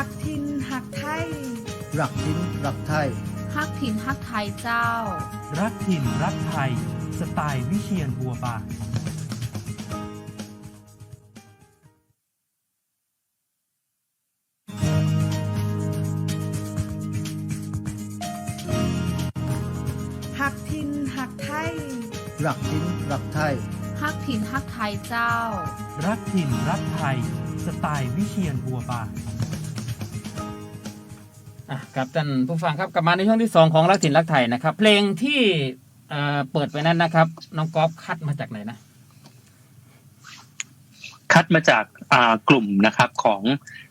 หักทินหักไทย รักทิ้นรักไทย ฮักถิ่นฮักไทยเจ้า รักถิ่นรักไทย สไตล์วิเชียนบัวบานหักทินหักไทย รักทิ้นรักไทย ฮักถิ่นฮักไทยเจ้า รักถิ่นรักไทย สไตล์วิเชียนบัวบาน อะครับท่านผู้ฟังครับกลับมาในช่วงที่สองของรักถิ่นรักไทยนะครับ เพลงที่เอ่อเปิดไปนั้นนะครับ น้องกอล์ฟคัดมาจากไหนนะ คัดมาจากอ่ากลุ่มนะครับของ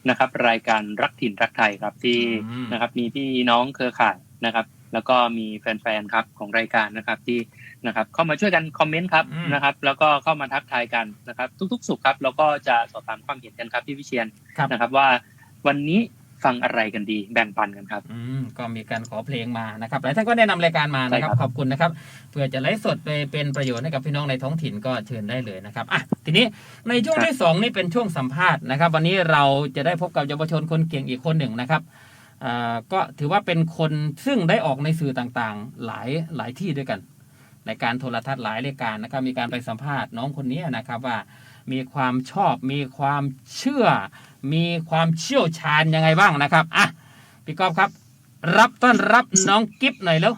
นะครับ รายการรักถิ่นรักไทยครับที่อืม นะครับ มีพี่น้องเครือข่ายนะครับ แล้วก็มีแฟนๆครับของรายการนะครับที่นะครับ เข้ามาช่วยกันคอมเมนต์ครับนะครับ แล้วก็เข้ามาทักทายกันนะครับ ทุก ๆ สุขครับแล้วก็จะสอบถามความเห็นกันครับพี่วิเชียนครับ นะครับ ว่าวันนี้ ฟังอะไรกันดีแบ่งปันกันครับอืมก็มีการขอเพลงมานะครับหลายท่านก็แนะนำรายการมานะครับใช่ครับ ขอบคุณนะครับเพื่อจะไลฟ์สดไปเป็นประโยชน์ให้กับพี่น้องในท้องถิ่นก็เชิญได้เลยนะครับอะทีนี้ในช่วงที่สองนี่เป็นช่วงสัมภาษณ์นะครับ วันนี้เราจะได้พบกับเยาวชนคนเก่งอีกคนหนึ่งนะครับอ่าก็ถือว่าเป็นคนซึ่งได้ออกในสื่อต่างๆ หลายหลายที่ด้วยกันรายการโทรทัศน์หลายรายการนะครับ มีการไปสัมภาษณ์น้องคนนี้นะครับว่ามีความชอบมีความเชื่อ มีความเชี่ยวชาญยังไงบ้างนะครับอะพี่กอฟครับ รับต้อนรับน้องกิฟหน่อยแล้ว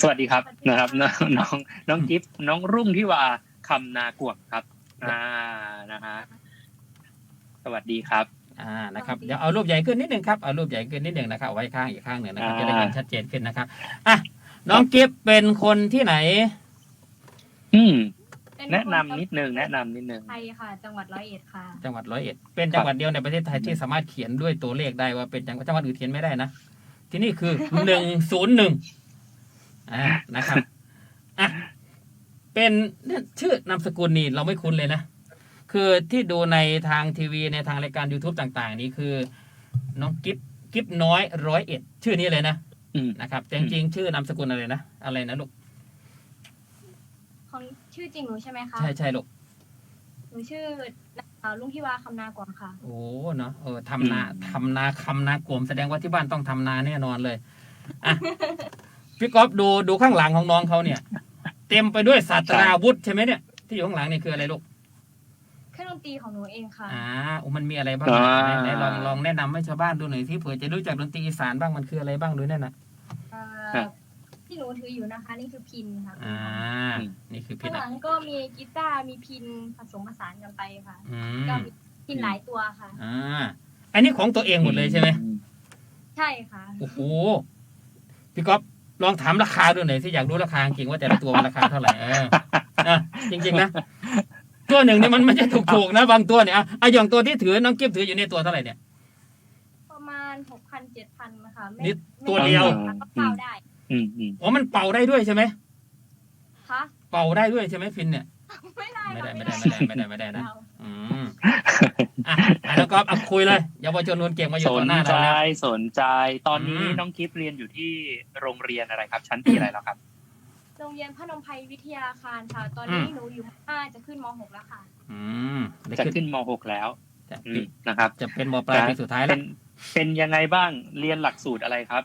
สวัสดีครับนะครับ น้องน้องน้องกิฟต์น้องรุ่งที่ว่าคำนากวงครับ อ่านะฮะสวัสดีครับ อ่านะครับเดี๋ยวเอารูปใหญ่ขึ้นนิดนึงครับเอารูปใหญ่ขึ้นนิดนึงนะครับเอาไว้ข้างอีกข้างหนึ่งนะครับอ่าจะได้เห็นชัดเจนขึ้นนะครับอะน้องกิฟเป็นคนที่ไหน อืมเป็ แนะนำคนิดนึงแนะนำนิดนึง ไทยค่ะ จังหวัดร้อยเอ็ดค่ะ จังหวัดร้อยเอ็ดเป็นจังหวัดเดียวในประเทศไทยที่สามารถเขียนด้วยตัวเลขได้ว่าเป็นจังหวัดจังหวัดอื่นเขียนไม่ได้นะ ที่นี่คือหนึ่งศูนย์หนึ่งอ่านะครับอะเป็นเนี่ยชื่อนามสกุลนี่เราไม่คุ้นเลยนะ คือที่ดูในทางทีวีในทางรายการ YouTube ต่าง ๆ นี่คือ น้องกิฟกิฟน้อยร้อยเอ็ดชื่อนี้เลยนะอืมนะครับแต่จริงๆชื่อนามสกุลอะไรนะอะไรนะลูกของ ชื่อจริงหนูใช่ไหมคะใช่ใช่ลูกหนูชื่อเอ่อลุงที่วาคำนากวางค่ะ โอ้เนาะเออทำนาทำนาคำนากลมแสดงว่าที่บ้านต้องทำนาแน่นอนเลยอะพี่ก๊อฟดูดูข้างหลังของน้องเขาเนี่ย เต็มไปด้วยศาสตราวุธใช่ไหมเนี่ย ที่อยู่ข้างหลังนี่คืออะไรลูกเครื่องดนตรีของหนูเองค่ะ อ่าโอ้มันมีอะไรบ้างอ่า ไหนไหนลองลองแนะนำให้ชาวบ้านดูหน่อยที่เผื่อจะรู้จักดนตรีอีสานบ้างมันคืออะไรบ้างดูนั่นนะ เอ่อครับ ที่หนูถืออยู่นะคะ นี่คือพินค่ะอ่า นี่คือพิข้างนหลังก็มีกีตาร์มีพินผสมผสานกันไปค่ะ อืก็มมีพินหลายตัวค่ะ อ่า อันนี้ของตัวเองหมดเลยใช่ไหมใช่ค่ะ โอ้โหพี่ก๊อฟลองถามราคาดูหน่อยสิอยากรู้ราคาจริงว่าแต่ละตัวมันราคาเท่าไหร่เออนะจริงๆนะตัวหนึ่งเนี่ยมันไม่ใช่ถูกๆนะบางตัวเนี่ยอะอะอย่างตัวที่ถือน้องกิฟถืออยู่ในตัวเท่าไหร่เนี่ย ประมาณหกพันเจ็ดพันนะคะไม่นี่ไม่ตัวเดียวก็เป่าได้ อืมอืมอ๋อมันเป่าได้ด้วยใช่ไหมคะเป่าได้ด้วยใช่ไหมฟินเนี่ย ไม่ได้ไม่ได้ค่ะไม่ได้ไม่ได้ไม่ได้ไม่ได้นะเราอืมอะอะแล้วก็อะคุยเลยเยาวชนคนเก่งมาอยู่สต่อนหน้าใจเราแล้ว สนใจ ตอนนี้อืม น้องกิฟต์เรียนอยู่ที่โรงเรียนอะไรครับ ชั้นปีอะไรแล้วครับ โรงเรียนพนมไพรวิทยาคารค่ะ ตอนนี้หนูอยู่ห้าจะขึ้นมหกแล้วค่ะ อืมได้จะขึ้นขึ้นม .6 แล้วจะอืมนะครับ จะเป็นมปลายปีสุดท้ายแล้เป็วนเป็นยังไงบ้างเรียนหลักสูตรอะไรครับ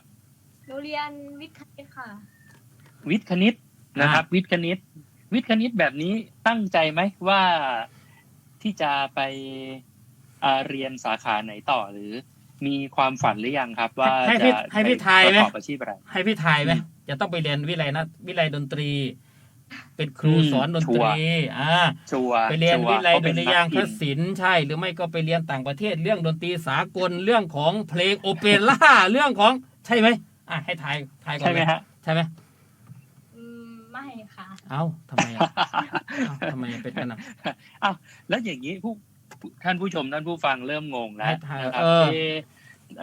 หนูเรียนวิทย์คณิตค่ะ วิทย์คณิตนะครับ วิทย์คณิต วิทย์คณิตแบบนี้ตั้งใจไหมว่าที่จะไปอ่าเรียนสาขาไหนต่อหรือ มีความฝันหรือยังครับ ว่าให้จะพี่ให้พี่ทายปไหมระกอบอาชีพอะไรให้พี่ทายไหมจะต้องไปเรียนวิไลนะวิไลดนตรี เป็นครูอืมสอนดนชัตวร์รีอ่าชัวร์ไปเรียนชัวิไลเขาดุเป็นรินักยางคบินศิลป์ใช่ หรือไม่ก็ไปเรียนต่างประเทศ เรื่องดนตรีสากลเรื่องของเพลงโอเปร่าเรื่องของใช่ไหม อะให้ทายทายก่อนใช่ไหมเลยฮะ ใช่ไหมอืมไม่ค่ะ เอ้าทำไมอะเอ้าทำไมเป็นกันอะอ้าวแล้วอย่างนี้ผู้ท่านผู้ชมท่านผู้ฟังเริ่มงงแล้วให้ทายนะครับเออ เอ๊ะ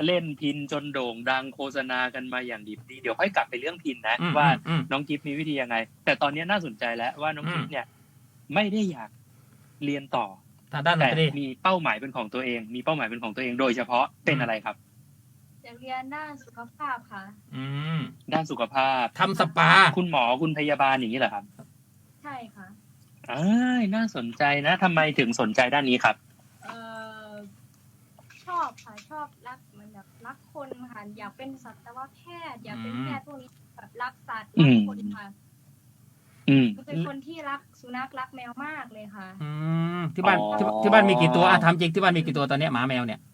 เล่นพินจนโด่งดังโฆษณากันมาอย่างดีดีเดี๋ยวค่อยกลับไปเรื่องพินนะอืมว่าอืม น้องกิฟมีวิธียังไง แต่ตอนนี้น่าสนใจแล้วว่าน้องอืมกิฟเนี่ย ไม่ได้อยากเรียนต่อ ทางด้านดแต่นตรี มีเป้าหมายเป็นของตัวเอง มีเป้าหมายเป็นของตัวเองโดยเฉพาะเป็นอืม อะไรครับ อยากเรียนด้านสุขภาพค่ะ อืมด้านสุขภาพ ทำสปา คุณหมอคุณพยาบาลอย่างนี้เหรอครับใช่ค่ะ อ้ายน่าสนใจนะทำไมถึงสนใจด้านนี้ครับ เอ่อชอบอบค่ะชอบรักเหมือนแบบรักคนค่ะอยากเป็นสัตวแพทย์อยากเป็นแพทย์พวกนี้แบบรักสัตว์รักคนค่ะอืมหนูเป็นคนที่รักสุนัขรักแมวมากเลยค่ะ อืมที่บ้านอ๋อ ที่ที่บ้านมีกี่ตัวอะทำจริงที่บ้านมีกี่ตัวตอนเนี้ยหมาแมวเนี่ยเอ่อห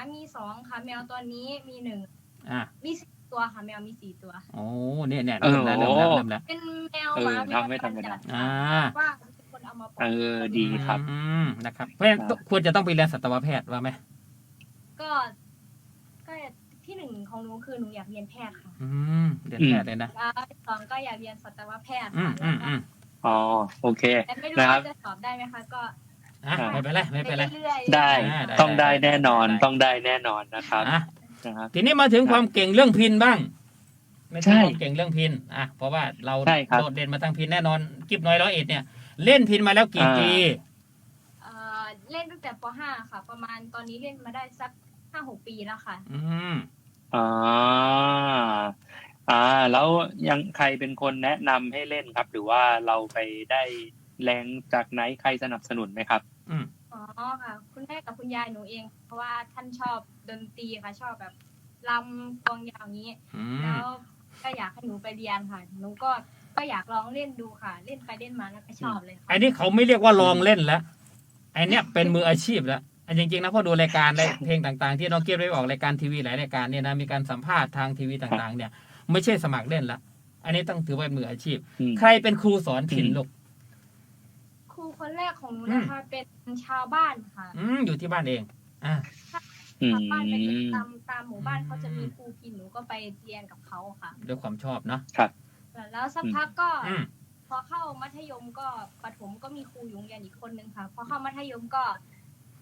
มามีสองค่ะ แมวตอนนี้มีหนึ่งอะมีสี่ตัวค่ะ แมวมีสี่ตัว โอ้เนี่ยเนี่ยเอเริ่อมแล้วเริ่มแล้วเริ่มแล้วเป็นแมวเออหมาแมวทำไม่ธรรมดา จัดอ่าว่าเป็นคนเอามาปล่เออยอดีครับ อืมนะครับเพราะฉะนั้นครับ ควรจะต้องไปเรียนสัตวแพทย์ว่าไหมก็ ก็ที่หนึ่งของหนูคือหนูอยากเรียนแพทย์ค่ะอืมเรียนแพทย์เลยนะแล้วที่สองก็อยากเรียนสัตวแพทย์อืมค่ะอืมอืมอ๋อโอเค แต่ไม่รู้นะครับ ว่าจะสอบได้ไหมคะ ก็ อะไม่เป็นไรไม่เป็นไรเรื่อยๆได้อ่าได้ต้องได้ แน่นอนได้ ต้องได้แน่นอนนะครับอะนะครับ ทีนี้มาถึงความเก่งเรื่องพินบ้างไม่ใช่ใช่ความเก่งเรื่องพินอะเพราะว่าเราใช่ครับ โดดเด่นมาทางพินแน่นอนกิบน้อยร้อยเอ็ดเนี่ยเล่นพินมาแล้วกี่อ่าปี เอ่อเล่นตั้งแต่ป .5 ค่ะ ประมาณตอนนี้เล่นมาได้สักห้าหกปีแล้วค่ะ อืม อ่าอ่า แล้วยังใครเป็นคนแนะนำให้เล่นครับ หรือว่าเราไปได้ แรงจากไหนใครสนับสนุนไหมครับ อืมอ๋อค่ะ คุณแม่กับคุณยายหนูเอง เพราะว่าท่านชอบดนตรีค่ะชอบแบบลำกลองยาวอย่างนี้ อืแล้มวก็อยากให้หนูไปเรียนค่ะ หนูก็ก็อยากลองเล่นดูค่ะ เล่นไปเล่นมาแล้วก็ชอบเลยค่ะ อันนี้เขาไม่เรียกว่าลองเล่นแล้วไอันเนี้ยเป็นมืออาชีพแล้วอันจริงๆนะพอดูรายการได้เพลงต่างๆ ที่น้องเกียรติได้ออกรายการทีวีหลายรายการเนี่ยนะมีการสัมภาษณ์ทางทีวีต่างๆ เนี่ย ไม่ใช่สมัครเล่นละอันนี้ต้องถือว่าเป็นมืออาชีพ อืม ใครเป็นครูสอนพินอืม ลูก ครูคนแรกของหนูนะคะเป็นชาวบ้านค่ะ อืมอยู่ที่บ้านเอง อ่าอืชาวบ้านเป็นมตามตามหมู่บ้านเขาจะมีครูพินหนูก็ไปเรียนกับเขาค่ะด้วยความชอบเนาะครับแล้วสักพักก็อืมพอเข้ามัธยมก็ประถมก็มีครูอยู่โรงเรียนอีกคนนึงค่ะพอเข้ามัธยมก็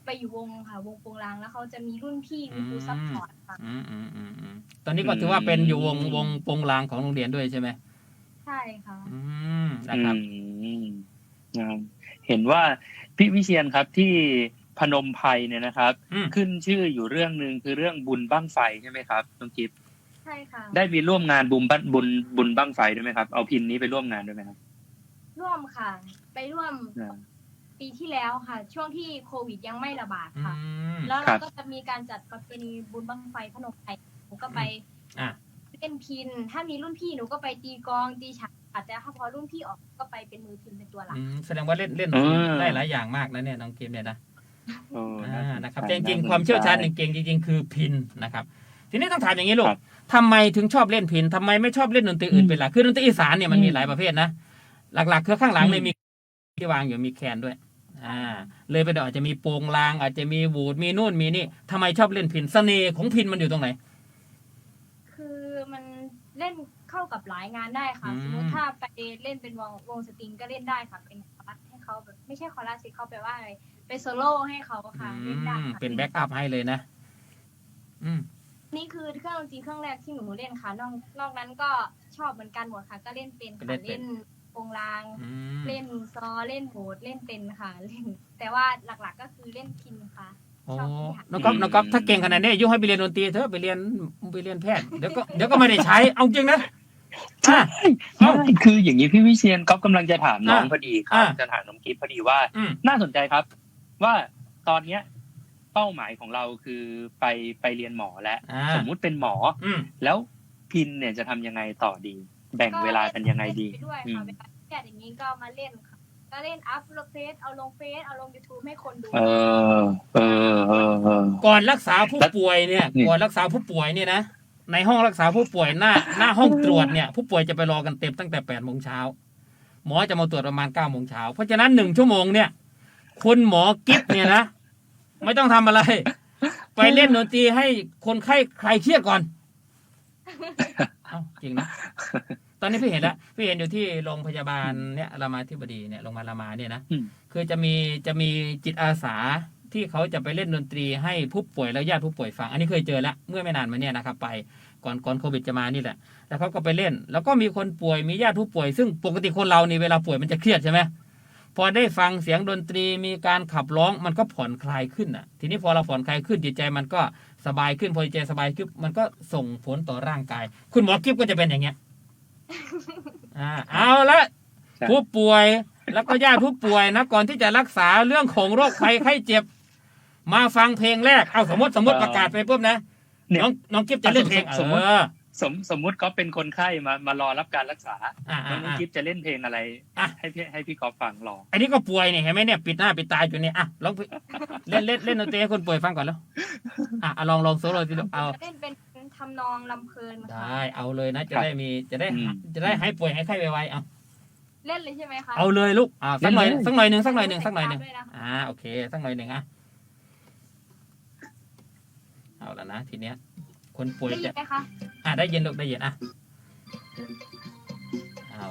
ไปอยู่วงค่ะ วงโปงลางแล้วเขาจะมีรุ่นพี่มีครูซัพพอร์ตค่ะอืมอืมอืมอืมตอนนี้ก็ถือว่าเป็นอยู่วงวงปงลางของโรงเรียนด้วยใช่ไหมใช่ค่ะ อืมนะครับอืมนะครับ เห็นว่าพี่วิเชียนครับที่พนมไพรเนี่ยนะครับอืมขึ้นชื่ออยู่เรื่องหนึ่งคือเรื่องบุญบั้งไฟใช่ไหมครับน้องกิฟต์ใช่ค่ะ ได้มีร่วมงานบุญบั้งบุญบุญบั้งไฟด้วยไหมครับ เอาพินนี้ไปร่วมงานด้วยไหมครับ ร่วมค่ะ ไปร่วมอ่าปีที่แล้วค่ะ ช่วงที่โควิดยังไม่ระบาดอืค่ะมแล้วครัเราบก็จะมีการจัดประเพณีบุญบั้งไฟพนมไพรหนูก็ไปอะเล่นพิน ถ้ามีรุ่นพี่หนูก็ไปตีกลองตีฉาก แต่ถ้าพอรุ่นพี่ออกก็ไปเป็นมือพินเป็นตัวหลัก อืมแสดงว่าเล่นเล่นอืมได้หลายอย่างมากนะเนี่ยน้องเกมเนี่ยนะโอ้อ่าาสนะครับใจแต่จริงน่ๆความเชี่ยวชาญสนใจเก่งๆจริงๆ คือพินนะครับ ทีนี้ต้องถามอย่างนี้ลูกครับทำไมถึงชอบเล่นพินทำไมไม่ชอบเล่นดนตรีอื่นเป็นหลักคือดนตรีอีสานเนี่ยมันมีอืมหลายประเภทนะ หลักๆ คือข้างหลังเนี่ยอืมมีที่วางอยู่มีแคนด้วย อ่า เลยไปเดี๋ยวอาจจะมีโปงลาง อาจจะมีวูดมีนู่นมีนี่ทำไมชอบเล่นพินเสน่ห์ของพินมันอยู่ตรงไหน คือมันเล่น เข้ากับหลายงานได้ค่ะอืมสมมติถ้าไปเล่นเป็นวงวงสตริงก็เล่นได้ค่ะ เป็นคอรัสให้เขาแบบไม่ใช่คอรัสสิเขาแปลว่าอะไรเป็นโซโล่ให้เขาค่ะเล่นได้อืมค่ะเป็นแบ็กอัพให้เลยนะ อืมนี่คือเครื่องดนตรีเครื่องแรกที่หนูเล่นค่ะ นอกนอกนั้นก็ชอบเหมือนกันหมดค่ะ ก็เล่นเป็นก็เล่ค่ะนเป็นเล่นวงรางอืมเล่นซอเล่นโบสเล่นเป็นค่ะเล่น แต่ว่าหลักๆก็คือเล่นพินค่ะ โอ้ชอบทุกอย่างน้องก๊อฟน้องก๊อฟถ้าเก่งขนาดนี้ยุให้ไปเรียนดนตรีเถอะไปเรียนไปเรียนแพทย์เดี๋ยวก็เดี๋ยวก็ไม่ได้ใช้เอาจริงนะใช่เอ้าใช่คืออย่างนี้พี่วิเชียนก็กำลังจะถามน้องอะพอดีครับอะจะถามน้องกิฟต์พอดีว่าอืมน่าสนใจครับ ว่าตอนเนี้ย เป้าหมายของเราคือไปไปเรียนหมอแล้วอ่าสมมุติเป็นหมออืมแล้วพินเนี่ยจะทำยังไงต่อดี แบ่งเวลากันยังไงดีเล่นไปด้วยอืค่ะมเวลาเครียดอย่างนี้ก็มาเล่นค่ะ ก็เล่นอัพลงเฟซเอาลงเฟซเอาลงยูทูบให้คนดูเออ เออเออเออ ก่อนรักษาผู้ป่วยเนี่ย นี่ ก่อนรักษาผู้ป่วยเนี่ยนะ ในห้องรักษาผู้ป่วยหน้า หน้าห้องตรวจเนี่ย ผู้ป่วยจะไปรอกันเต็มตั้งแต่แปดโมงเช้า หมอจะมาตรวจประมาณเก้าโมงเช้า เพราะฉะนั้นหนึ่งชั่วโมงเนี่ย คุณหมอกิฟเนี่ยนะ ไม่ต้องทำอะไร ไปเล่นดนตรีให้คนไข้คลายเครียดก่อน เอ้าจริงนะ ตอนนี้พี่เห็นแล้วพี่เห็นอยู่ที่โรงพยาบาลเนี่ยรามาธิบดีเนี่ยโรงพยาบาลรามาเนี่ยนะอืมคือจะมีจะมีจิตอาสาที่เขาจะไปเล่นดนตรีให้ผู้ป่วยและญาติผู้ป่วยฟัง อันนี้เคยเจอแล้วเมื่อไม่นานมาเนี่ยนะครับ ไปก่อนก่อนโควิดจะมานี่แหละแล้วเขาก็ไปเล่น แล้วก็มีคนป่วยมีญาติผู้ป่วย ซึ่งปกติคนเรานี่เวลาป่วยมันจะเครียดใช่ไหมพอได้ฟังเสียงดนตรีมีการขับร้องมันก็ผ่อนคลายขึ้นอะ ทีนี้พอเราผ่อนคลายขึ้นจิตใจมันก็สบายขึ้นพอจิตใจสบายขึ้นมันก็ส่งผลต่อร่างกาย คุณหมอกิฟก็จะเป็นอย่างเงี้ย อ่าเอาละใช่ ผู้ป่วยแล้วก็ญาติผู้ป่วยนะก่อนที่จะรักษาเรื่องของโรคภัยไข้เจ็บ มาฟังเพลงแรกเอาสมมติสมมติเออประกาศไปปุ๊บนะเนี่ย น้องน้องกิฟจะเล่นเพลงสมมุติ เออสมสมมุติก็เป็นคนไข้มามารอรับการรักษาอ่าน้อ่าองอ่า กิฟจะเล่นเพลงอะไร อะ ให้พี่ให้พี่กอฟฟังรออันนี้ก็ป่วยเนี่ยเห็นไหมเนี่ยปิดหน้าปิดตาอยู่เนี่ยอะลองเล่นเล่นเล่นดนตรีให้คนป่วยฟังก่อนแล้วอะอะลองลองโซโล่สิลูกเอาจะเล่นเป็น ทำนองลำเพลินค่ะได้เอาเลยนะจะครับได้มีจะได้อืม จะได้หายป่วยหายไข้ไวๆเอาเล่นเลยใช่ไหมคะเอาเลยลูกอ่าสักหน่อยเล่นเลยสักหน่อยหนึ่งสักหน่อยหนึ่งสักหน่อยหนึ่ง ด้วยนะคะ อ่าโอเคสักหน่อยหนึ่งอะเอาแล้วนะทีเนี้ย คนป่วยได้ยิจะนไหมคะ อะได้ยินลูกได้ยินอะเอา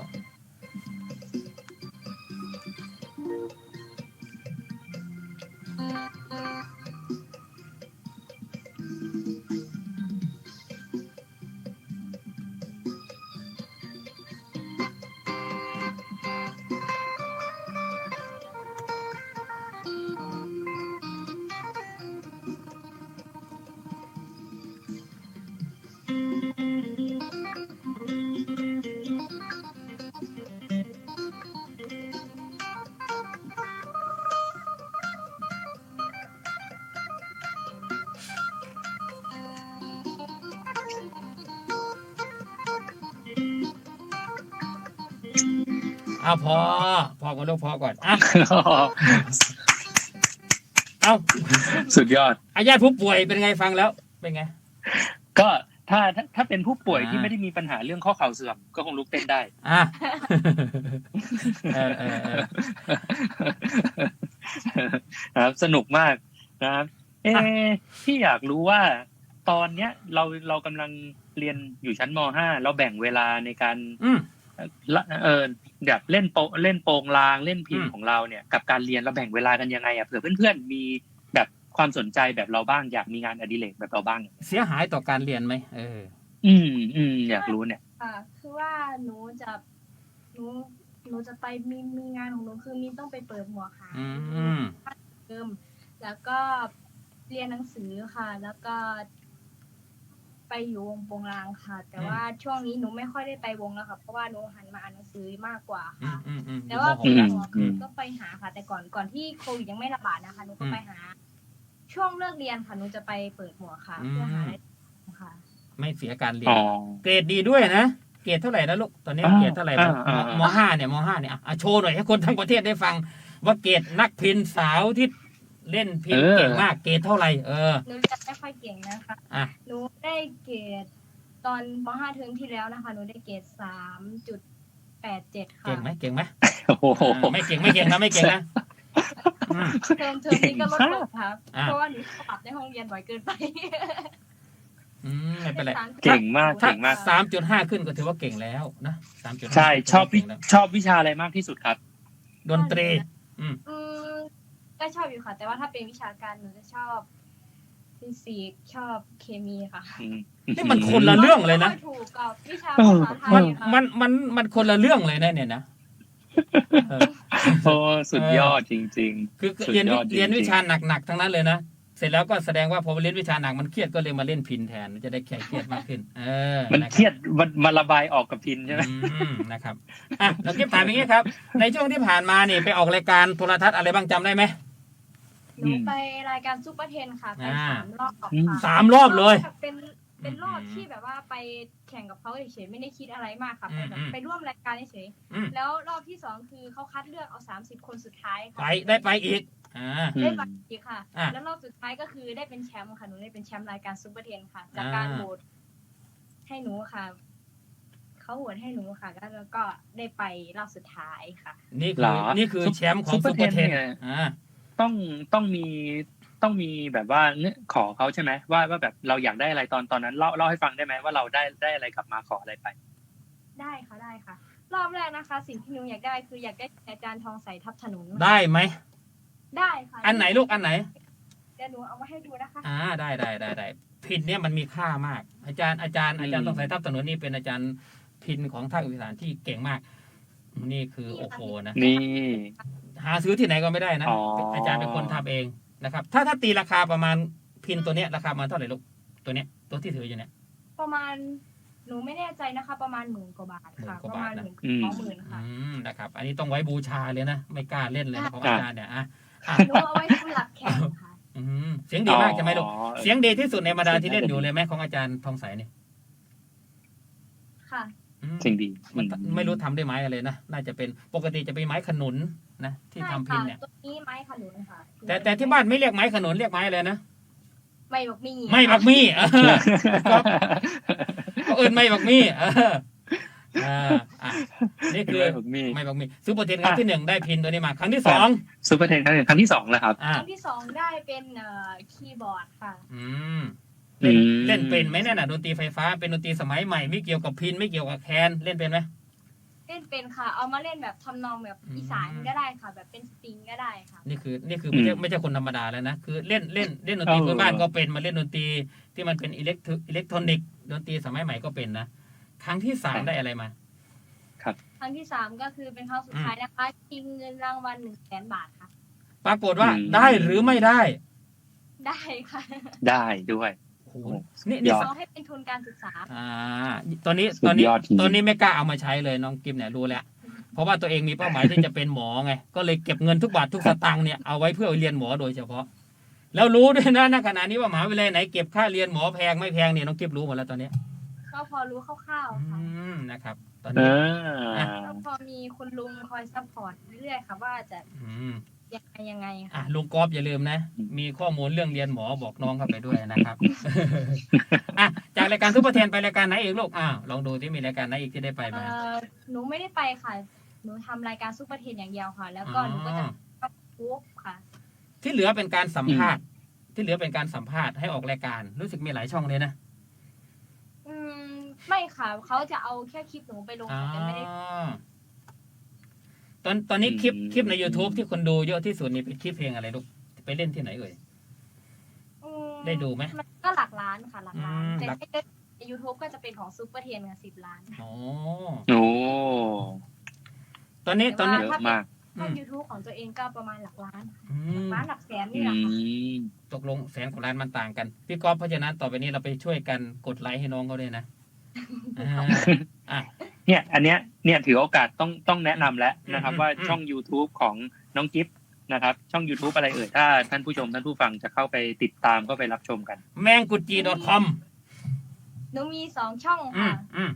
เอาพอ พอก่อนลูกพอก่อนอะเอาสุดยอดอาญาติผู้ป่วยเป็นไงฟังแล้วเป็นไง ก็ถ้าถ้าถ้าเป็นผู้ป่วยอ่าที่ไม่ได้มีปัญหาเรื่องข้อเข่าเสื่อมก็คงลุกเต้นได้อะเออเออเออนะครับสนุกมากนะครับเออพี่อยากรู้ว่า ตอนเนี้ย เราเรากำลังเรียนอยู่ชั้นม .5 เราแบ่งเวลาในการอืมละเออ แบบเล่นโปเล่นโปงลางเล่นพิมอืพ์มของเราเนี่ยกับการเรียนเราแบ่งเวลากันยังไงอะเผื่อเพื่อนๆมีแบบความสนใจแบบเราบ้างอยากมีงานอดิเรกแบบเราบ้าง เสียหายต่อการเรียนไหมเออ อืมอืมอยากรู้เนี่ยอ่าคือว่าหนูจะหนูหนูจะไปมีมีงานของหนูคือมีต้องไปเปิดหมวกค่ะอืมเติมแล้วก็เรียนหนังสือค่ะ แล้วก็ ไปอยู่วงโปงลางค่ะ แต่ว่าช่วงนี้หนูไม่ค่อยได้ไปวงแล้วค่ะเพราะว่าหนูหันมาอ่านหนังสือมากกว่าอืค่ะมอืมอืมแต่ว่าอยู่มหกเปิดแล้วหมวกอืมก็ไปหาค่ะ แต่ก่อนก่อนที่โควิดยังไม่ระบาดนะคะหนูก็อืมไปหา ช่วงเลิกเรียนค่ะหนูจะไปเปิดหมวกค่ะอืมเพื่อหาได้ค่ะ ไม่เสียการเรียนอ๋อเกรดดีด้วยนะเกรดเท่าไหร่นะลูกตอนนี้อ่าเกรดเท่าไหร่อ่าอ่ามมห้าเนี่ยมห้าเนี่ยอะอะโชว์หน่อยให้คนทั้งประเทศได้ฟัง ว่าเกรดนักพินสาวที่ เล่นพินเก่งมากเกรดเท่าไหร่เออหนูจะไม่ค่อยเก่งนะคะอะหนูได้เกรดตอนม .5 เทอมที่แล้วนะคะหนูได้เกรดสามจุดแปดเจ็ดค่ะเก่งไหมเก่งไหมโอ้โหอ่าไม่เก่งไม่เก่งนะไม่เก่งนะอืมเทอมเทอมนี้ก็ลดลงครับอะเพราะว่าหนูปรับในห้องเรียนบ่อยเกินไปอืมไม่เป็นไร เก่งมาก ถ้าเก่งมาก สามจุดห้าขึ้นก็ถือว่าเก่งแล้วนะสามจุดใช่ชอบวิชอบวิชาอะไรมากที่สุดครับ ดนตรี อืมอืม ก็ชอบอยู่ค่ะ แต่ว่าถ้าเป็นวิชาการหนูจะชอบฟิสิกส์ชอบเคมีค่ะอืมนี่มันคนละเรื่องเลยนะไม่ถูกกับวิชาเอภาอษาไทมันยค่ะมันมันมันคนละเรื่องเลยนะเนี่ยนะเออโอ้สุดยอดจริงคือสุดเรียนยอดจริงๆเรียนวิชาหนักๆทั้งนั้นเลยนะเสร็จแล้วก็แสดงว่าพอเรียนวิชาหนักมันเครียดก็เลยมาเล่นพินแทนจะได้แก้เครียดมากขึ้น เออๆมันนะเครียดมันมาระบายออกกับพินใช่ไหมอืมนะครับอะเราเก็บถามอย่างนี้ครับ ในช่วงที่ผ่านมานี่ไปออกรายการโทรทัศน์อะไรบ้างจำได้ไหม หนูไปรายการซุปเปอร์เทนค่ะไปอ่าสามรอบอืมค่ะสามรอบเลย เป็นเป็นรอบอืมที่แบบว่าไปแข่งกับเขาเฉยๆไม่ได้คิดอะไรมากค่ะอืไปมแบบอืมไปร่วมรายการเฉยอืมๆแล้วรอบที่สองคือเขาคัดเลือกเอาสามสิบคนสุดท้ายไปค่ะได้ไปอีกอ่าได้ไปอีกค่ะอะ แล้วรอบสุดท้ายก็คือได้เป็นแชมป์ค่ะหนูได้เป็นแชมป์รายการซุปเปอร์เทนค่ะ จากการอ่าโหวตให้หนูค่ะเขาโหวตให้หนูค่ะ แล้วก็ได้ไปรอบสุดท้ายค่ะ นี่เหรคืออนี่คือแชมป์ของซุซุปปเปเปออร์ร์เทเทนนเนี่ยอ่า ต้องต้องมีต้องมีแบบว่าเนื้อขอเขาใช่ไหมว่าว่าแบบเราอยากได้อะไรตอนตอนนั้นเล่าเล่าให้ฟังได้ไหมว่าเราได้ได้อะไรกลับมาขออะไรไป ได้ค่ะได้ค่ะ รอบแรกนะคะ สิ่งที่หนูอยากได้คืออยากได้อาจารย์ทองใสทับถนนได้ไหมได้ค่ะอันไหนลูกอันไหนเดี๋ยวหนูเอามาให้ดูนะคะ อ่าได้ได้ได้ได้พินเนี่ยมันมีค่ามาก อาจารย์อาจารย์อาจารย์อืมต้องใส่ทับถนนนี่เป็นอาจารย์พินของภาคอีสานที่เก่งมาก นี่คือโอ้โหนะนี่ หาซื้อที่ไหนก็ไม่ได้นะ อ๋ออาจารย์เป็นคนทำเองนะครับ ถ้าถ้าตีราคาประมาณพินตัวเนี้ยราคาประมาณเท่าไหร่ลูกตัวเนี้ยตัวที่ถืออยู่เนี่ย ประมาณหนูไม่แน่ใจนะคะ ประมาณหมื่นกว่าบาทค่ะ หมื่นกว่าประบามาทณนะหมื่นอืม สองหมื่นค่ะอืมนะครับอันนี้ต้องไว้บูชาเลยนะไม่กล้าเล่นเลยนะของอาจารย์เนี่ยอะอะหนูเอาไว้สำหรับแข่งค่ะ อืมดีมากใช่ไหมลูก อ๋อ เสียงดีที่สุดในบรรดาที่เล่นเสียงอน่าจะยู่เลยไหมของอาจารย์ทองใสเนี่ยค่ะอืม เสียงดีมันอืไม่รู้ทำด้วยไม้อะไรนะน่าจะเป็นปกติจะเป็นไม้ขนุนนะที่ใช่ทำพิค่ะนเนี่ยตัวนี้ไม้ขนุนค่ะแต่แต่ที่บ้านไม่เรียกไม้ขนุนเรียกไม้อะไรนะไม่บอกมีไม่บักมี่เออครับเขาเอินไม่บักมี่เอออ่าอะนี่คือไม่บักมี่ไม่บักมี่ซูเปอร์เทนครั้งที่หนึ่งได้พินตัวนี้มา ครั้งที่สองซูเปอร์เทนครั้งหนึ่งครั้งที่สองแล้วครับอ่าครั้งที่สองได้เป็นเอ่อคีย์บอร์ดค่ะ อืม เล่นอืมเล่นเป็นไหมเนี่ยนะดนตรีไฟฟ้าเป็นดนตรีสมัยใหม่ไม่เกี่ยวกับพินไม่เกี่ยวกับแคนเล่นเป็นไหมเล่นเป็นค่ะ เอามาเล่นแบบทำนองแบบอืมอีสานก็ได้ค่ะ แบบเป็นสตริงก็ได้ค่ะ นี่คือนี่คือไม่ใช่อืมไม่ใช่คนธรรมดาแล้วนะคือเล่นเล่นเล่นดนตรีเออพื้นบ้านก็เป็นมาเล่นดนตรีที่มันเป็นอิเล็กทรอิเล็กทรอนิกส์ดนตรีสมัยใหม่ก็เป็นนะครั้งที่สามได้อะไรมาครั้งที่สามก็คือเป็นครั้งสุดท้ายนะคะชิงเงินรางวัลหนึ่งแสนบาทค่ะ ปรากฏว่าอืมได้หรือไม่ได้ ได้ค่ะ ได้ด้วยโอ้โหโอ้ นี่นี่ยอดเขาให้เป็นทุนการศึกษา อ่า ตอนนี้สุดตอนนี้ยอดจริงๆตอนนี้ไม่กล้าเอามาใช้เลยน้องกิมเนี่ยรู้แล้ว เพราะว่าตัวเองมีเป้าหมายที่จะเป็นหมอไง ก็เลยเก็บเงินทุกบาททุกสตางค์เนี่ยเอาไว้เพื่อเรียนหมอโดยเฉพาะ แล้วรู้ด้วยนะณขณะนี้ว่ามหาวิทยาลัยไหนเก็บค่าเรียนหมอแพงไม่แพงเนี่ยน้องกิฟรู้หมดแล้วตอนเนี้ยก็พอรู้คร่าวๆค่ะอืมนะครับ ตอนเอนี้อก็พอมีคุณลุงคอยซัพพอร์ตเรื่อยๆค่ะว่าจะอืม ยังไงยังไงอะค่ะลุงกอฟอย่าลืมนะ มีข้อมูลเรื่องเรียนหมอบอกน้องเข้าไปด้วยนะครับ อะจากรายการทุกประเทนไปรายการไหนอีกลูกอ้าวลองดูที่มีรายการไหนอีกที่ได้ไปเอ่มา อหนูไม่ได้ไปค่ะ หนูทำรายการซุปเปอร์เทนอย่างเดียวค่ะ แล้วก็หนูก็จะทุกค่ะ ที่เหลือเป็นการสัมภาษณ์ ที่เหลือเป็นการสัมภาษณ์ให้ออกรายการ รู้สึกมีหลายช่องเลยนะอืม ไม่ค่ะ เขาจะเอาแค่คลิปหนูไปลงอ๋อค่ะแต่ไม่ได้ ตอนตอนนี้คลิปอืมคลิปใน youtube ที่คนดูเยอะที่สุดนี่เป็นคลิปเพลงอะไรลูกไปเล่นที่ไหนเอ่ย อืมได้ดูไหมมันก็หลักล้านค่ะหลักล้านอืมแต่หลัก ถ้าเกิดในยูทูบก็จะเป็นของซุปเปอร์เทนค่ะสิบล้าน อ๋อโอ้ตอนนี้ตอนนี้เยอะมากอืถ้ามยูทูบของตัวเองก็ประมาณหลักล้านอืหลักมล้านหลักแสนอืนี่แหละค่ะมตกลงแสนกับล้านมันต่างกัน พี่ก๊อฟเพราะฉะนั้นต่อไปนี้เราไปช่วยกันกดไลค์ให้น้องเขาด้วยนะอ่าอะ เนี่ย อันเนี้ยเนี่ยถือโอกาสต้องต้องแนะนำแล้วนะครับอืมว่าอืมช่อง YouTube ของน้องกิฟต์นะครับ ช่อง YouTube อะไรเอ่ยถ้าท่านผู้ชมท่านผู้ฟังจะเข้าไปติดตามก็ไปรับชมกันแมงกุจี .com หนูมีสองช่องอืมค่ะอืม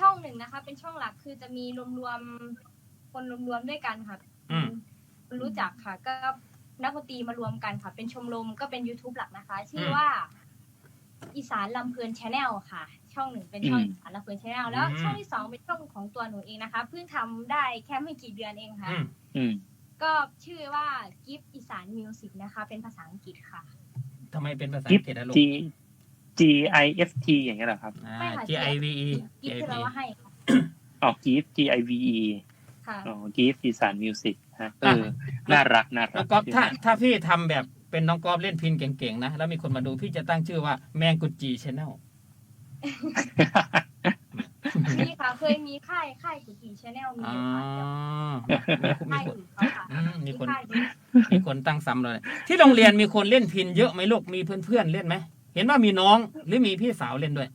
ช่องหนึ่งนะคะ เป็นช่องหลักคือจะมีรวมๆคนรวมๆด้วยกันค่ะอืมคนรู้จักค่ะ ก็นักดนตรีมารวมกันค่ะ เป็นชมรมก็เป็น YouTube หลักนะคะ ชื่อว่า อีสานลำเพลินชาแนลค่ะ ช่องหนึ่งเป็นช่องอืมอีสานลำเพลินชาแนลแล้วอืม ช่องที่สองเป็นช่องของตัวหนูเองนะคะเพิ่งทำได้แค่ไม่กี่เดือนเองค่ะ อืมอืม ก็ชื่อว่ากิฟอีสานมิวสิกนะคะ เป็นภาษาอังกฤษค่ะ ทำไมเป็นภาษากิอัฟงกฤษนะลูก G G I F T อย่างเงี้ยเหรอครับอ่า ไม่ค่ะ G I V E กิฟคือเราว่าให้ค่ะอ๋อ Gift G I V E ค่ะ อ๋อ Gift อีสานมิวสิกฮะเออ น่ารักน่ารัน้กองก๊อฟถ้าถ้าพี่ทำแบบเป็นน้องก๊อฟเล่นพินเก่งๆนะ แล้วมีคนมาดูพี่จะตั้งชื่อว่าแมงกุจีชแนล นี่ค่ะเคยมีค่ายค่ายกุฏิชาแนลมีอ๋ออยู่ค่ะแต่มีค่ายคนอื่นเขาค่ะอืมมีคนค่ายอื่นมีคนตั้งซ้ำเลย ที่โรงเรียนมีคนเล่นพินเยอะไหมลูกมีเพื่อนๆเล่นไหมเห็นว่ามีน้องหรือมีพี่สาวเล่นด้วย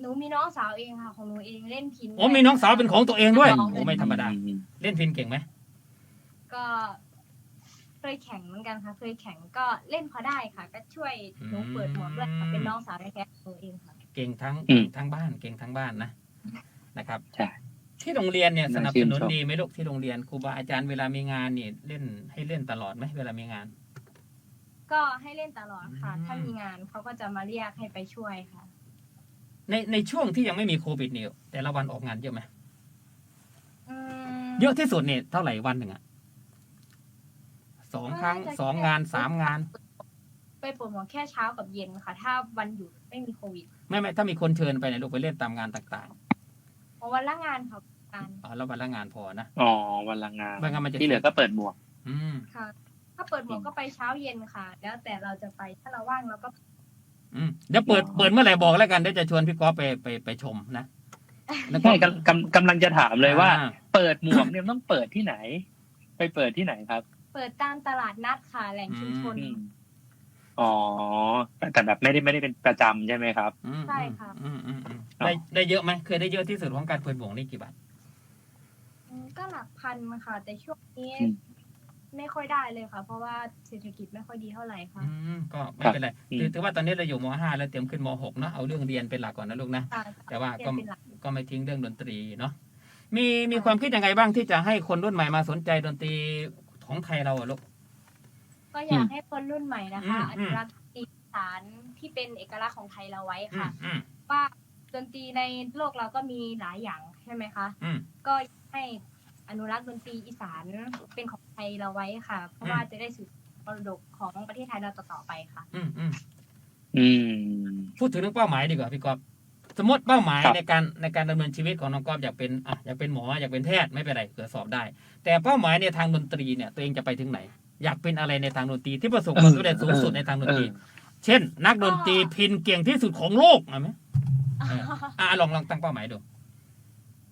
หนูมีน้องสาวเองค่ะของหนูเองเล่นพินโอ้มีน้องสาวเป็นของตัวเองด้วยน้องโอ้ไม่ธรรมดาเล่นพินเก่งไหมก็เคยแข่งเหมือนกันค่ะ เคยแข่งก็เล่นพอได้ค่ะ ก็ช่วยหนูเปิดหมวกด้วยค่ะเป็นน้องสาวแท้ๆของหนูเองค่ะ เก่งทั้งอืมเก่งทั้งบ้านเก่งทั้งบ้านนะนะครับ ใช่ ที่โรงเรียนเนี่ยสน่านับชื่สนนุนชม ดีไหมลูกที่โรงเรียนครูบาอาจารย์เวลามีงานนี่เล่นให้เล่นตลอดไหมเวลามีงาน ก็ให้เล่นตลอดค่ะ อืม ถ้ามีงานเขาก็จะมาเรียกให้ไปช่วยค่ะ ในในช่วงที่ยังไม่มีโควิดนี่แต่ละวันออกงานเยอะไหมอืม เยอะที่สุดเนี่ยเท่าไหร่วันหนึ่งอะสองครั้งน่าจะ สองงานสามงาน ไปปวดหัวแค่เช้ากับเย็นค่ะ ถ้าวันหยุดไม่มีโควิด ไม่ไม่ถ้ามีคนเชิญไปเนี่ยลูกไปเล่นตามงานต่างเพราะวันละงานค่ะงานๆอ๋อแล้ววันละงานพอนะอ๋อวันละงานไม่งั้นมันจะที่เหลือก็เปิดหมวก อืมค่ะ ถ้าเปิดหมวกก็ไปเช้าเย็นค่ะ แล้วแต่เราจะไปถ้าเราว่างเราก็อืมเดี๋ยวเปิดอ๋อเปิดเมื่อไหร่บอกแล้วกันเดี๋ยวจะชวนพี่ก๊อฟไปไปไปชมนะแล้วก็ใช่กำกำกำลังจะถามเลยว่า อ่เปิดหมวกเนี่ยต้องเปิดที่ไหน ไปเปิดที่ไหนครับ เปิดตามตลาดนัดค่ะแหล่งชุมชนอืม อ๋อแต่แต่แบบไม่ได้ไม่ได้เป็นประจำใช่ไหมครับอืมใช่ค่ะ อืมอืมอืมอ๋อได้ได้เยอะไหมเคยได้เยอะที่สุดของการเปิดหมวกนี่กี่บาทอืมก็หลักพันค่ะ แต่ช่วงนี้อืมไม่ค่อยได้เลยค่ะ เพราะว่าเศรษฐกิจไม่ค่อยดีเท่าไหร่ค่ะ อืมก็ไม่ครับเป็นไรอืมถือถือว่าตอนนี้เราอยู่มห้าแล้วเตรียมขึ้นมหกเนาะเอาเรื่องเรียนเป็นหลักก่อนนะลูกนะค่ะแต่ว่าเรียก็นเป็นหลักก็ไม่ทิ้งเรื่องดนตรีเนาะมีมีความคิดยังไงบ้างที่จะให้คนรุ่นใหม่มาสนใจดนตรีของไทยเราอะลูก ก็อยากให้คนรุ่นใหม่นะคะอืมอนุรักษ์อีสานที่เป็นเอกลักษณ์ของไทยเราไว้อืค่ะ มอืมว่าดนตรีในโลกเราก็มีหลายอย่างใช่ไหมคะ อืม ก็ให้อนุรักษ์ดนตรีอีสานเป็นของไทยเราไว้ค่ะ เพราะว่าจะได้สืบมรดกของประเทศไทยเราต่อๆไปค่ะ อืมอืมอืม พูดถึงเรื่องเป้าหมายดีกว่าพี่กอบสมมติเป้าหมายครับ ในการในการดำเนินชีวิตของน้องกอบอยากเป็นอะอยากเป็นหมออยากเป็นแพทย์ไม่เป็นไรเกิดสอบได้ แต่เป้าหมายในทางดนตรีเนี่ยตัวเองจะไปถึงไหน อยากเป็นอะไรในทางดนตรีที่ประสบความสำเร็จสูงสุดในทางดนตรี เช่น นักดนตรีพินเก่งที่สุดของโลกเอาไหมเอออะลองลองตั้งเป้าหมายดู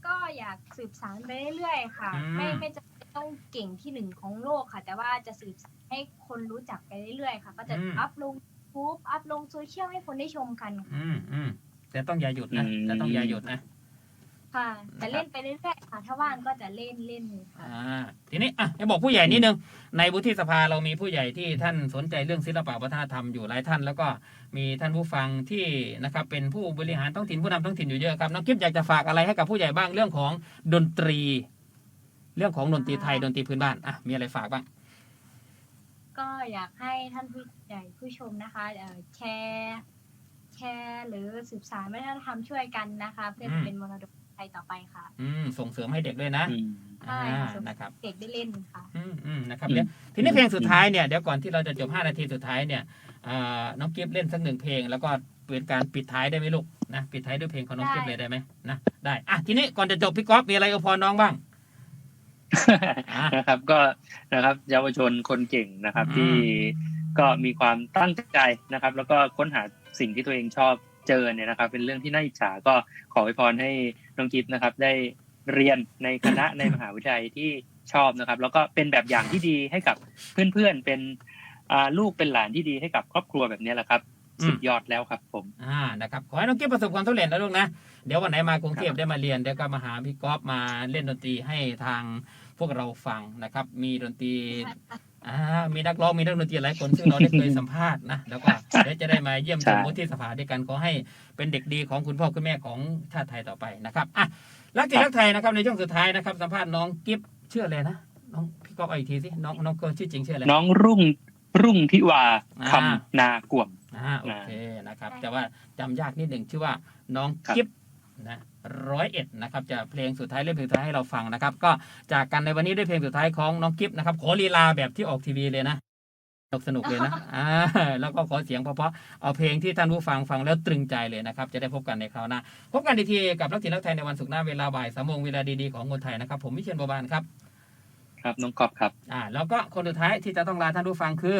ก็อยากสืบสานไปเรื่อยๆค่ะอืมไม่ไม่จะต้องเก่งที่หนึ่งของโลกค่ะ แต่ว่าจะสืบสานให้คนรู้จักไปเรื่อยๆค่ะ ก็จะอัพลงทูบอัพลงโซเชียลให้คนได้ชมกันค่ะอืมอืมแต่ต้องอย่าหยุดนะอืมแต่ต้องอย่าหยุดนะ ค่ะแต่เล่นไปเรื่อยๆค่ะ ถ้าว่างก็จะเล่นเล่นค่ะ อ่าทีนี้อะให้บอกผู้ใหญ่นิดนึง ในวุฒิสภาเรามีผู้ใหญ่ที่ท่านสนใจเรื่องศิลปะวัฒนธรรมอยู่หลายท่าน แล้วก็มีท่านผู้ฟังที่นะครับเป็นผู้บริหารท้องถิ่นผู้นำท้องถิ่นอยู่เยอะครับน้องกิฟอยากจะฝากอะไรให้กับผู้ใหญ่บ้างเรื่องของดนตรี เรื่องของดนตรีไทยดนตรีพื้นบ้านอะมีอะไรฝากบ้าง ก็อยากให้ท่านผู้ใหญ่ผู้ชมนะคะเอ่อแชร์ แชร์หรือสืบสานวัฒนธรรมช่วยกันนะคะ เพื่อจะเป็นมรดก ไทยต่อไปค่ะ อืมส่งเสริมให้เด็กด้วยนะอืมใช่อ่าค่ะนะครับเด็กได้เล่นค่ะ อืมอืมนะครับอืมเดี๋ยวทีนี้เพลงสุดท้ายเนี่ยเดี๋ยวก่อนที่เราจะจบ 5 นาทีสุดท้ายเนี่ยอ่าน้องกิฟเล่นสักหนึ่งเพลง แล้วก็เป็นการปิดท้ายได้ไหมลูกนะปิดท้ายด้วยเพลงของน้องกิฟเลยได้ไหมนะได้อะทีนี้ก่อนจะจบพี่ก๊อฟมีอะไรอวยพรน้องบ้างอะนะครับก็นะครับเยาวชนคนเก่งนะครับ อืม ที่ก็มีความตั้งใจนะครับ แล้วก็ค้นหาสิ่งที่ตัวเองชอบเจอเนี่ยนะครับ เป็นเรื่องที่น่าอิจฉาก็ขออวยพรให้ น้องกิฟต์นะครับ ได้เรียนในคณะในมหาวิทยาลัยที่ชอบนะครับ แล้วก็เป็นแบบอย่างที่ดีให้กับเพื่อนๆเป็นอ่าลูกเป็นหลานที่ดีให้กับครอบครัวแบบนี้แหละครับอืมสุดยอดแล้วครับผมอ่านะครับขอให้น้องกิฟประสบความสำเร็จนะลูกนะเดี๋ยววันไหนมากรุงเทพได้มาเรียนเดี๋ยวก็มาหาพี่ก๊อฟมาเล่นดนตรีให้ทางพวกเราฟังนะครับ มีดนตรี อ่ามีนักร้องมีนักดนตรีหลายคนซึ่งเราได้เคยสัมภาษณ์นะแล้วก็เดี๋ยวจะได้มาเยี่ยมชมใช่วุฒิสภาด้วยกันขอให้เป็นเด็กดีของคุณพ่อคุณแม่ของชาติไทยต่อไปนะครับอะรักจริงรักไทยนะครับในช่วงสุดท้ายนะครับ สัมภาษณ์น้องกิฟชื่ออะไรนะน้องพี่ก๊อฟเอาอีกทีสิน้องน้องเกิร์ลชื่อจริงชื่ออะไรน้องรุ่งรุ่งทิวาอ่าคำนากวมอ่าโอเคนะครับใช่แต่ว่าจำยากนิดหนึ่งชื่อว่าน้องครับกิฟ นะร้อยเอ็ดนะครับจะเพลงสุดท้ายเล่นเพลงสุดท้ายให้เราฟังนะครับ ก็จากกันในวันนี้ด้วยเพลงสุดท้ายของน้องกิฟนะครับขอลีลาแบบที่ออกทีวีเลยนะสนุกสนุกเลยนะอ่าแล้วก็ขอเสียงเพราะๆเอาเพลงที่ท่านผู้ฟังฟังแล้วตรึงใจเลยนะครับ จะได้พบกันในคราวหน้า พบกันอีกทีกับรักถิ่นรักไทยในวันศุกร์หน้าเวลาบ่ายสามโมงเวลาดีๆของคนไทยนะครับ ผมวิเชียนบัวบานครับ ครับน้องกอบครับ อ่า แล้วก็คนสุดท้ายที่จะต้องลาท่านผู้ฟังคือ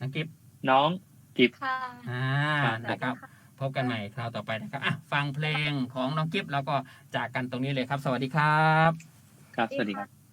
น้องกิฟน้องกิฟค่ะอ่าครับนะครับ พบกันใหม่คราวต่อไปนะครับอะฟังเพลงของน้องกิฟแล้วก็จากกันตรงนี้เลยครับ สวัสดีครับ ครับ สวัสดีครับ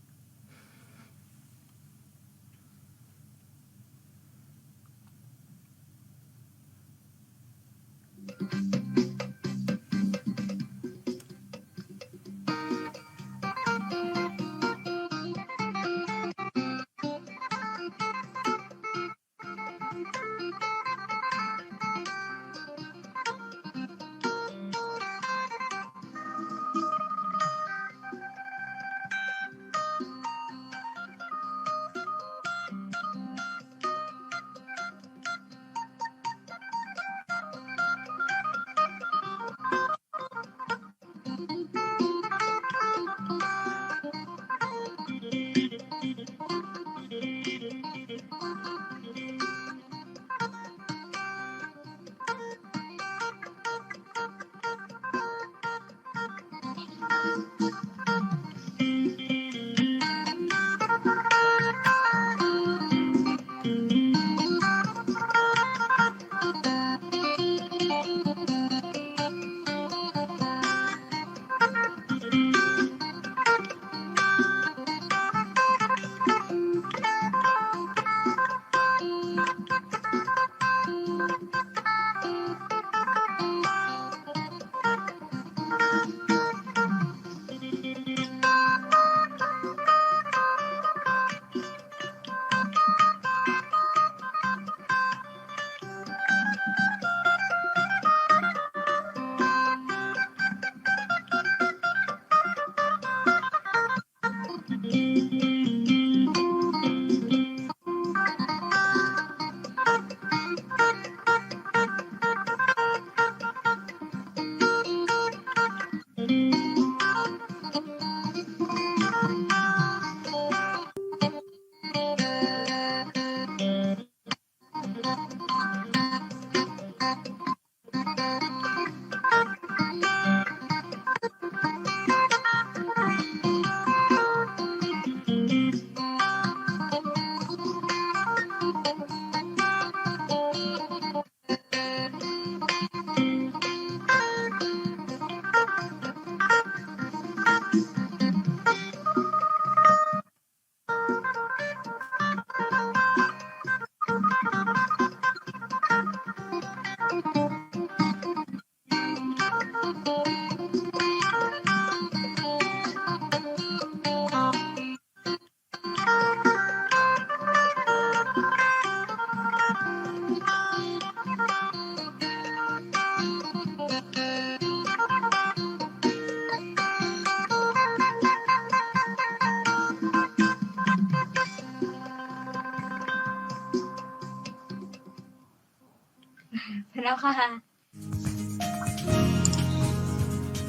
ค่ะ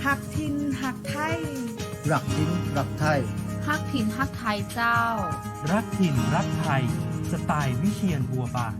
หักทินหักไทย รักทิ้นรักไทย ฮักถิ่นฮักไทยเจ้า รักถิ่นรักไทย สไตล์วิเชียนบัวบาน